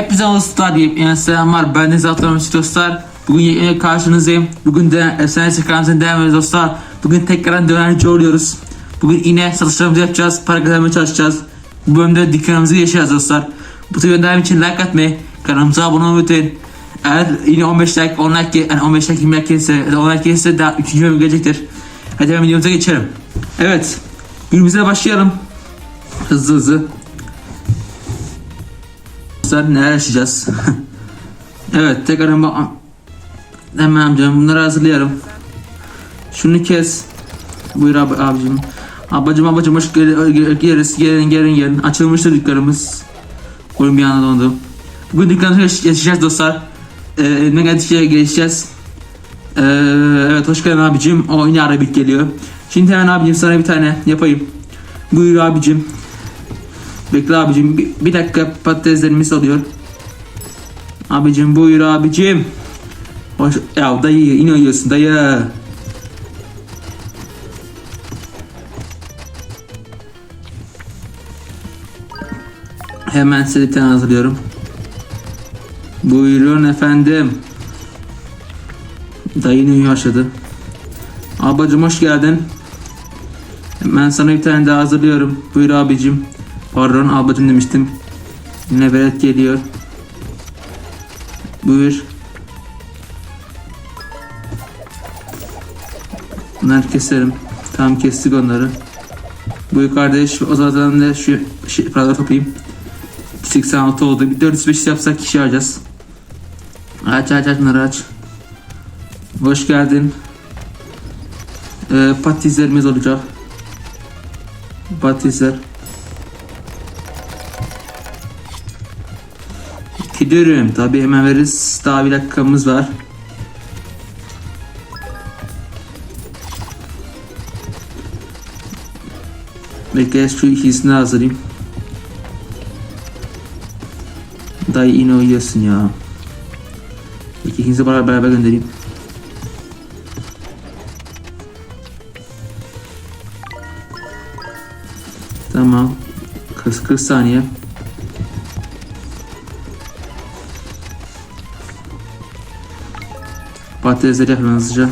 Hepinize dostlar. Yani selamlar. Ben Deniz Atlamış dostlar. Bugün yine karşınızdayım. Bugün de efsane sekansı devam dostlar. Bugün tekrar dönerci oluyoruz. Bugün yine satışlarımızı yapacağız. Para kazanmaya çalışacağız. Bu bölümde dükkanımızı yaşayacağız dostlar. Bu tür devam için like atmayı, kanalımıza abone olmayı unutmayın. Eğer yine 15 like, 10 like, yani 15 like, 20 like gelirse, ya da 10 like gelirse daha 3. bölüm gelecektir. Hadi hemen videomuza geçelim. Evet. Günümüze başlayalım. Hızlı hızlı. Dostlar neler yaşayacağız? evet tekrar hemen, hemen amcam bunları hazırlayalım. Şunu kes. Buyur abi, abicim. Abacım abacım hoş gel- gel- geliriz. Gelin gelin gelin. Açılmıştır dükkanımız. Oyun bir anda dondu. Bugün dükkanımızı yaş- yaşayacağız dostlar. Ee, ne gelişeceğe gelişeceğiz. Ee, evet hoş geldin abicim. O yine arabik geliyor. Şimdi hemen abicim sana bir tane yapayım. Buyur abicim. Bekle abicim bir, bir dakika patateslerimiz alıyor. Abicim buyur abicim. Hoş, ya dayı yine uyuyorsun dayı. Hemen size bir tane hazırlıyorum. Buyurun efendim. Dayı uyuyor başladı. Abacım hoş geldin. Ben sana bir tane daha hazırlıyorum. Buyur abicim. Pardon ablacım demiştim. Yine Berat geliyor. Buyur. Bunları keserim. Tamam kestik onları. Buyur kardeş o zaman da şu şey, paraları toplayayım. 86 oldu. Bir 405 yapsak kişi alacağız. Aç aç aç bunları aç. Hoş geldin. Ee, patateslerimiz olacak. Patatesler. Gidiyorum. Tabi hemen veririz. Daha bir dakikamız var. Bekle şu ikisini hazırlayayım. Dayı yine uyuyorsun ya. İkinizi bana beraber göndereyim. Tamam. 40, 40 saniye. Patatesleri yapın hızlıca.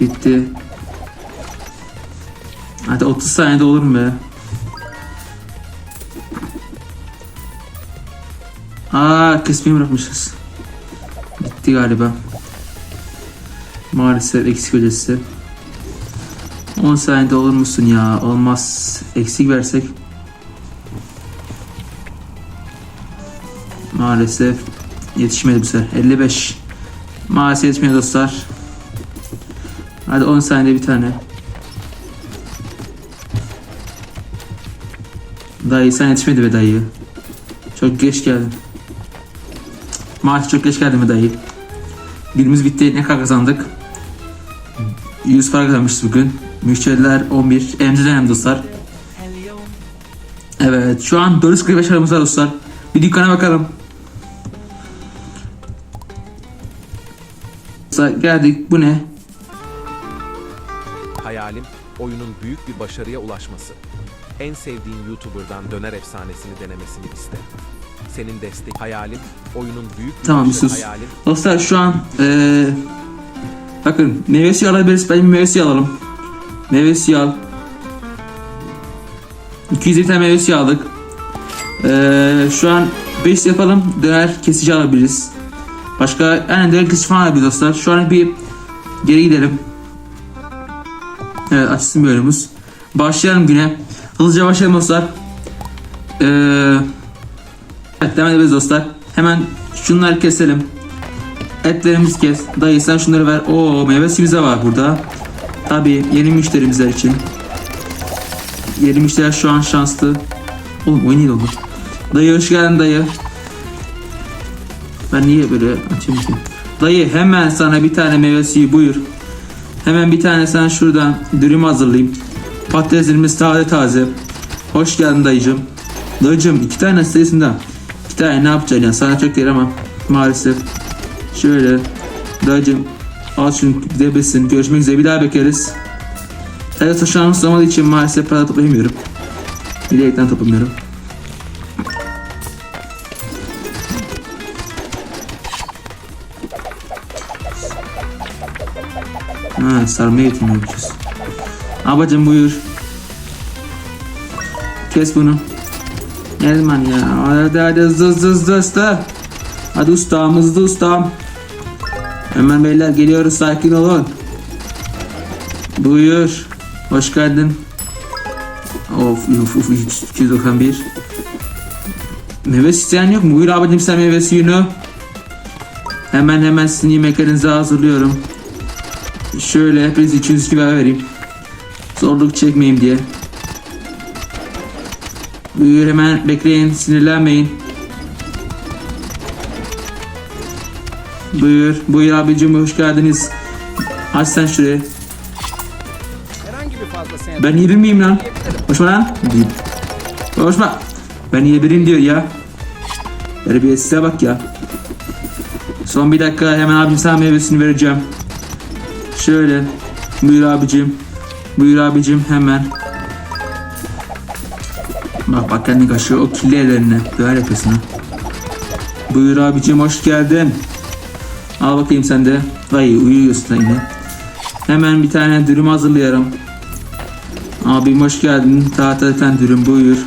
Bitti. Hadi 30 saniyede olur mu be? Aa kısmı bırakmışız. Bitti galiba. Maalesef eksik ödesi. 10 saniyede olur musun ya? Olmaz. Eksik versek. Maalesef yetişmedi bu sefer. 55. Maalesef yetişmedi dostlar. Hadi 10 saniyede bir tane. Dayı sen yetişmedi be dayı. Çok geç geldin. Maalesef çok geç geldin be dayı. Günümüz bitti. Ne kadar kazandık? 100 para kazanmışız bugün. Müşteriler 11. Emzi dönem dostlar. Evet şu an 445 aramız var dostlar. Bir dükkana bakalım. Geldik bu ne? Hayalim oyunun büyük bir başarıya ulaşması. En sevdiğin YouTuber'dan döner efsanesini denemesini iste. Senin destek hayalim oyunun büyük bir Tamam başarı sus. hayalim Dostlar şu an eee bakın meyve suyu alabiliriz. Ben bir meyve suyu alalım. Meyve suyu al. 200 tane meyve suyu aldık. Eee şu an 5 yapalım. Döner kesici alabiliriz. Başka döner kesici falan alabiliriz dostlar. Şu an bir geri gidelim. Evet açsın bölümümüz. Başlayalım güne. Hızlıca başlayalım dostlar. Eee Evet devam edebiliriz dostlar. Hemen şunları keselim. Etlerimizi kes. Dayı sen şunları ver. Oo meyve da var burada. Tabi yeni müşterimizler için. Yeni müşteriler şu an şanslı. Oğlum oyun iyi oldu. Dayı hoş geldin dayı. Ben niye böyle açayım? Dayı hemen sana bir tane meyve suyu buyur. Hemen bir tane sen şuradan dürüm hazırlayayım. Patateslerimiz taze taze. Hoş geldin dayıcım. Dayıcım iki tane sayısında. İki tane ne yapacaksın ya? Sana çok değil ama maalesef. Şöyle. Dayıcım al şunu gidebilirsin. Görüşmek üzere bir daha bekleriz. Evet şans olmadığı için maalesef para toplayamıyorum. Bilerekten toplamıyorum. Ha sarma eğitimi yapacağız. Abacım buyur. Kes bunu. Elman ya. Hadi hadi hızlı hızlı hızlı hızlı. Hadi ustam hızlı ustam. Hemen beyler geliyoruz sakin olun. Buyur. Hoş geldin. Of of of 291. Meyve isteyen yok mu? Buyur abicim sen meyve suyunu. Hemen hemen sizin yemeklerinizi hazırlıyorum. Şöyle hepiniz 200 kilo vereyim. Zorluk çekmeyeyim diye. Buyur hemen bekleyin sinirlenmeyin. Buyur, buyur abicim hoş geldiniz. Aç sen şuraya. Ben yiyebilir miyim lan? Konuşma lan. Konuşma. Ben yiyebilirim diyor ya. Terbiyesize bak ya. Son bir dakika hemen abim sana meyvesini vereceğim. Şöyle. Buyur abicim. Buyur abicim hemen. Bak bak kendi kaşıyor o kirli ellerine. Böyle yapıyorsun ha. Buyur abicim hoş geldin. Al bakayım sen de. Vay uyuyorsun yine. Hemen bir tane dürüm hazırlıyorum. Abim hoş geldin. Tahtaten dürüm buyur.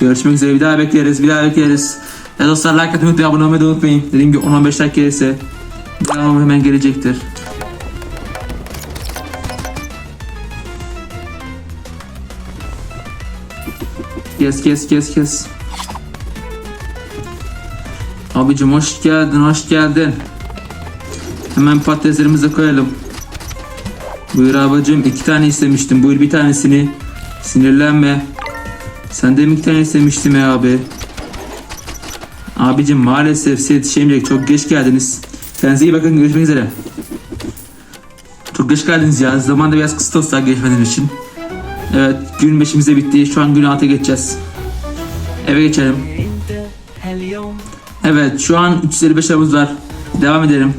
Görüşmek üzere. Bir daha bekleriz. Bir daha bekleriz. Ya dostlar like atmayı unutmayın. Abone olmayı da unutmayın. Dediğim gibi 10-15 dakika gelirse devamı hemen gelecektir. Kes kes kes kes. Abicim hoş geldin hoş geldin. Hemen patateslerimizi koyalım. Buyur abicim iki tane istemiştim. Buyur bir tanesini. Sinirlenme. Sen de mi iki tane istemiştin ya abi? Abicim maalesef size yetişemeyecek. Çok geç geldiniz. Kendinize iyi bakın. Görüşmek üzere. Çok geç geldiniz ya. Zaman da biraz kısıtlı olsa geçmediğiniz için. Evet gün beşimize bitti. Şu an gün altıya geçeceğiz. Eve geçelim. Evet şu an 355 liramız var. Devam edelim.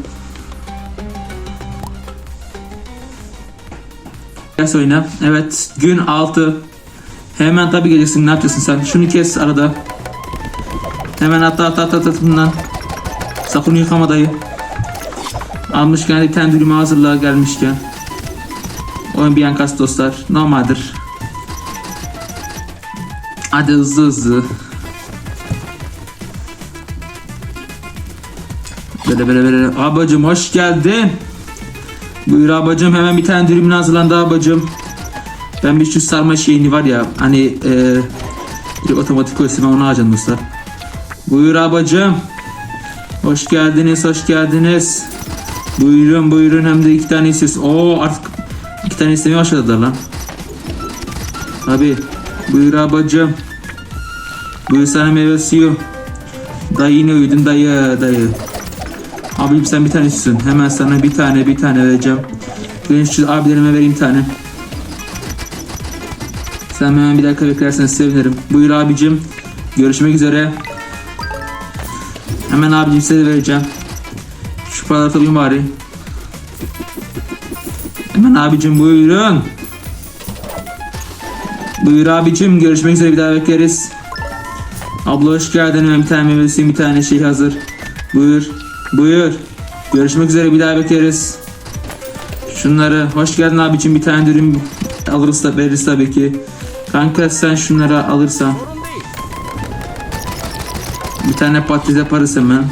Ders oyna. Evet gün 6. Hemen tabi geleceksin ne yapacaksın sen? Şunu kes arada. Hemen atla atla atla atla bundan. Sakın yıkama dayı. Almışken bir tane dürümü hazırla gelmişken. Oyun bir yankası dostlar. Normaldir. Hadi hızlı hızlı. Böyle böyle böyle. Abacım hoş geldin. Buyur abacım hemen bir tane dürümün hazırlandı abacım. Ben bir şu sarma şeyini var ya hani e, bir otomatik koysam onu alacağım dostlar. Buyur abacım. Hoş geldiniz hoş geldiniz. Buyurun buyurun hem de iki tane istiyorsun. Oo artık iki tane istemeye başladılar lan. Abi buyur abacım. Buyur sana meyve suyu. Dayı yine uyudun dayı dayı. Abim sen bir tane istiyorsun. Hemen sana bir tane bir tane vereceğim. Ben şu abilerime vereyim tane. Sen hemen bir dakika beklersen sevinirim. Buyur abicim. Görüşmek üzere. Hemen abicim size de vereceğim. Şu paraları toplayayım bari. Hemen abicim buyurun. Buyur abicim görüşmek üzere bir daha bekleriz. Abla hoş geldin. Tane meyvesi bir tane şey hazır. Buyur. Buyur. Görüşmek üzere bir daha bekleriz. Şunları hoş geldin abicim bir tane dürüm alırız da veririz tabii ki. Kanka sen şunları alırsan. Bir tane patates yaparız hemen.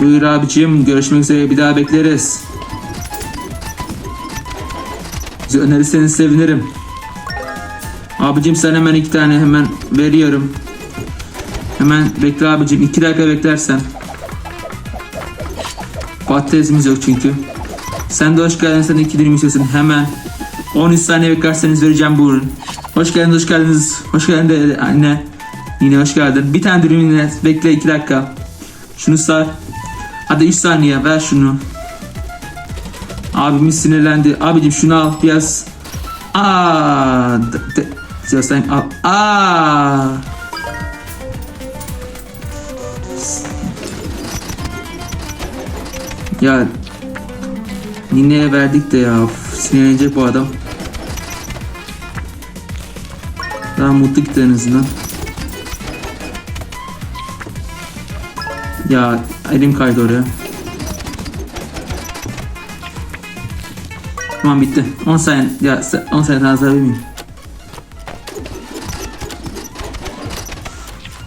Buyur abicim görüşmek üzere bir daha bekleriz. Bizi önerirseniz sevinirim. Abicim sen hemen iki tane hemen veriyorum. Hemen bekle abicim. iki dakika beklersen. Patatesimiz yok çünkü. Sen de hoş geldin. Sen iki dilim istiyorsun. Hemen. 13 saniye beklerseniz vereceğim buyurun. Hoş geldiniz, hoş geldiniz. Hoş geldin de anne. Yine hoş geldin. Bir tane yine. Bekle iki dakika. Şunu sar. Hadi 3 saniye ver şunu. Abimiz sinirlendi. Abicim şunu al biraz. Aa, sen al. Aa. Ya Nine'ye verdik de ya Üf, sinirlenecek bu adam. Daha mutlu gitti en azından. Ya elim kaydı oraya. Tamam bitti. 10 saniye ya se- 10 saniye daha hazır miyim?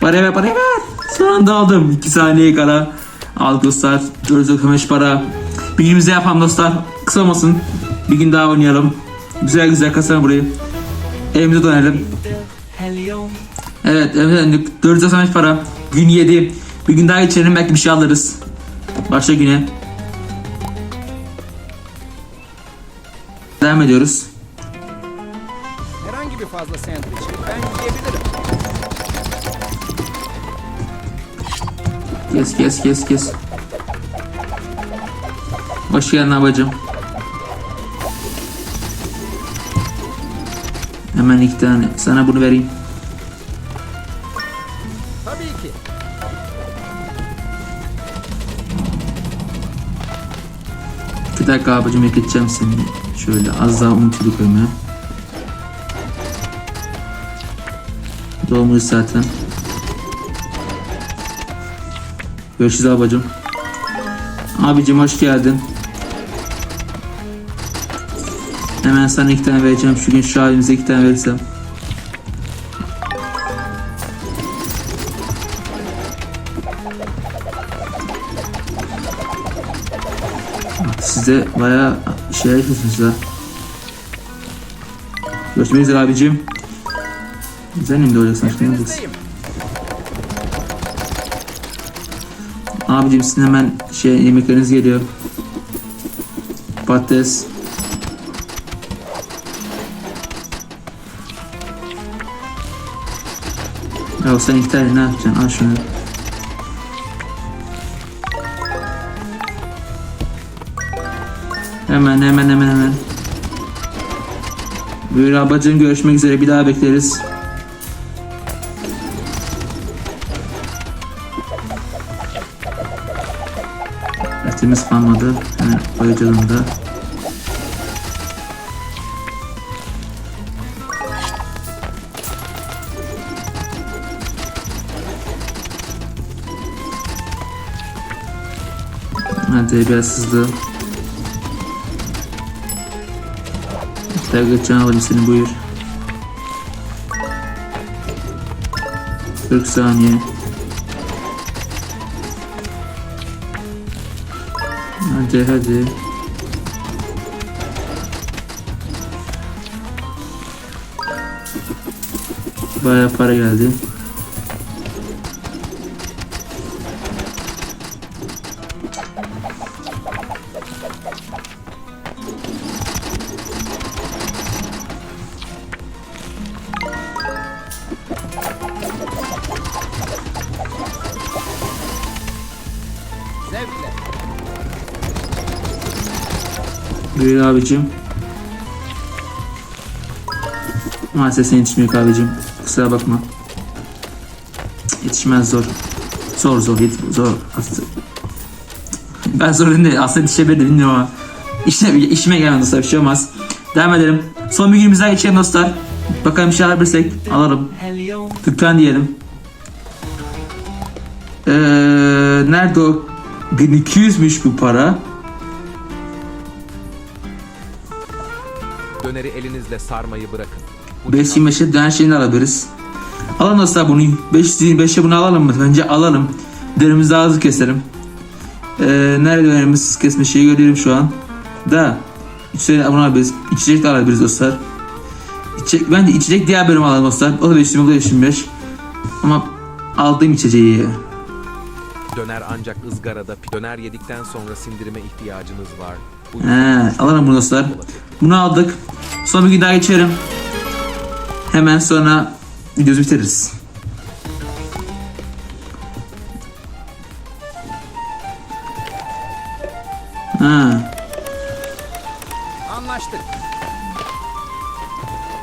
Parayı ver parayı ver. Son anda aldım. 2 saniye kala. Aldık dostlar. 495 para. Bir günümüzde yapalım dostlar. Kısa olmasın. Bir gün daha oynayalım. Güzel güzel kasalım burayı. Evimize dönelim. Evet evimize döndük. 495 para. Gün 7. Bir gün daha geçirelim belki bir şey alırız. Başka güne. Devam ediyoruz. Herhangi bir fazla sandviç. Ben yiyebilirim. Kes kes kes kes. Hoş geldin abacım. Hemen iki tane. Sana bunu vereyim. Bir dakika abicim bekleyeceğim seni. Şöyle az daha unutuluk koymaya. Dolmuş zaten. Görüşürüz abicim. Abicim hoş geldin. Hemen sana iki tane vereceğim. Şu gün şu abimize iki tane verirsem. Size bayağı şey yapıyorsunuz ha. Görüşmek üzere abicim. Güzel mi de olacaksın aşkım? Denizdeyim. Abicim sizin hemen şey yemekleriniz geliyor. Patates. Ya sen tane ne yapacaksın? Al şunu. Hemen hemen hemen hemen. Buyur ablacığım görüşmek üzere bir daha bekleriz. Etimiz kalmadı. Hemen koyacağım da. Hadi biraz hızlı. Dergat can alayım seni buyur. 40 saniye. Hadi hadi. Baya para geldi. Buyur abicim. Maalesef sen yetişmiyor abicim. Kusura bakma. Yetişmez zor. Zor zor yet- zor. Ben zor değil. Aslında yetişebilirdi bilmiyorum ama. İşime, işime gelmedi dostlar bir şey olmaz. Devam edelim. Son bir günümüz daha geçelim dostlar. Bakalım bir şey alabilirsek alalım. Dükkan diyelim. Ee, nerede o? 1200'müş bu para. Döneri elinizle sarmayı bırakın. Bu 525'e döner şeyini alabiliriz. Alalım dostlar bunu. 525'e bunu alalım mı? Bence alalım. Dönerimizi hızlı keselim. Ee, nerede dönerimiz kesme şeyi görüyorum şu an. Da. İçecek bunu alabiliriz. İçecek de alabiliriz dostlar. İçecek, bence içecek diğer bölüm alalım dostlar. O da 525, o da 525. Ama aldığım içeceği. Döner ancak ızgarada döner yedikten sonra sindirime ihtiyacınız var. He, alalım bunu dostlar. Bunu aldık. Son bir gün daha geçerim. Hemen sonra videoyu bitiririz. Ha, Anlaştık.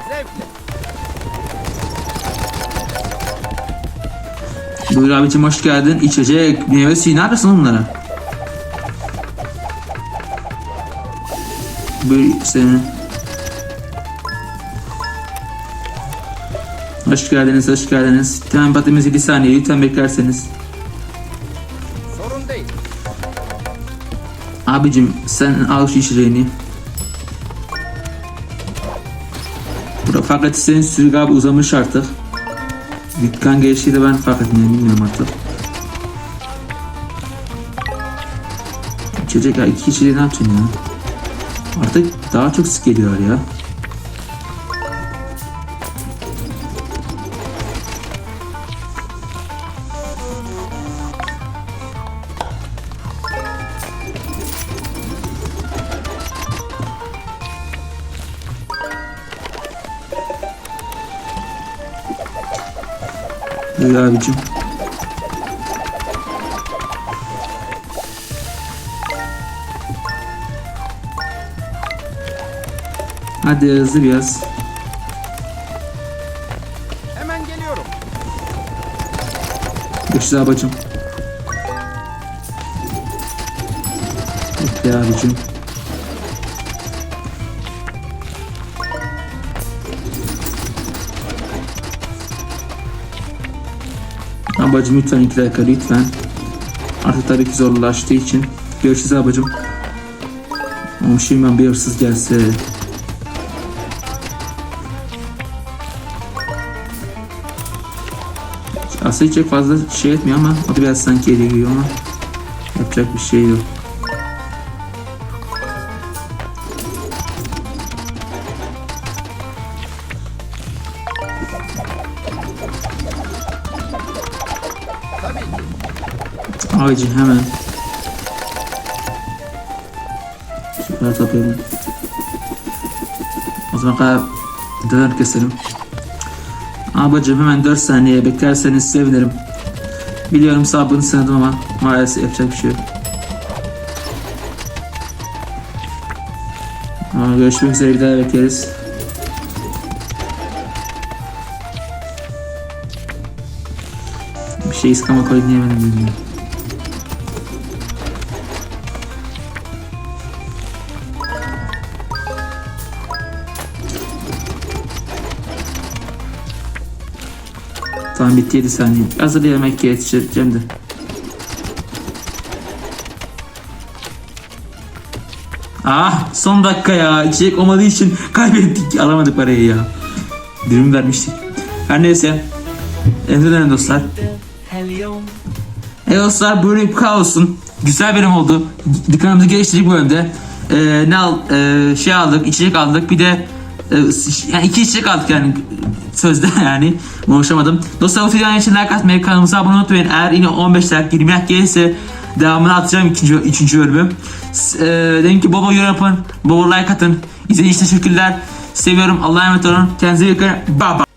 Zevkle. buyur abicim hoş geldin. İçecek, meyve suyu ne arasın onlara? Buyur seni. Hoş geldiniz, hoş geldiniz. Tamam batımız 7 saniye. Lütfen beklerseniz. Sorun değil. Abicim sen al şu içeceğini. fakat senin süre galiba uzamış artık. Dükkan gelişiyle ben fark etmiyorum bilmiyorum artık. İçecek ya iki içeceği ne yapacaksın ya? Artık daha çok sık geliyor ya. Buyur abicim. Hadi hızlı biraz. Hemen geliyorum. Görüşürüz abicim. Bekle abicim. Abacım lütfen iki dakika lütfen. Artık tabii ki zorlaştığı için. Görüşürüz abacım. Ama şimdi bir hırsız gelse. Aslında hiç fazla şey etmiyor ama o biraz sanki ele giriyor ama yapacak bir şey yok. Abicim hemen Süper tapıyorum. O zaman kadar döner keselim. Abicim hemen 4 saniye beklerseniz sevinirim. Biliyorum sabrını sınadım ama maalesef yapacak bir şey yok. Ama görüşmek üzere bir daha bekleriz. Bir şey iskama koydum diyemedim bilmiyorum. Tamam bitti 7 saniye. Hazır yemek yetiştireceğim de. Ah son dakika ya. İçecek olmadığı için kaybettik. Alamadık parayı ya. Dürüm vermiştik. Her neyse. Evde dostlar. Evet dostlar bölüm bu kadar olsun. Güzel bölüm oldu. Dükkanımızı geliştirdik bu bölümde. Ee, ne al, ee, şey aldık, içecek aldık. Bir de yani iki içecek aldık yani sözde yani konuşamadım. Dostlar bu videonun için like atmayı kanalımıza abone unutmayın. Eğer yine 15 like 20 like gelirse devamını atacağım ikinci, üçüncü bölümü. Ee, dedim ki baba yorum yapın, baba like atın. İzlediğiniz için teşekkürler. Seviyorum. Allah'a emanet olun. Kendinize iyi bakın. Bye bye.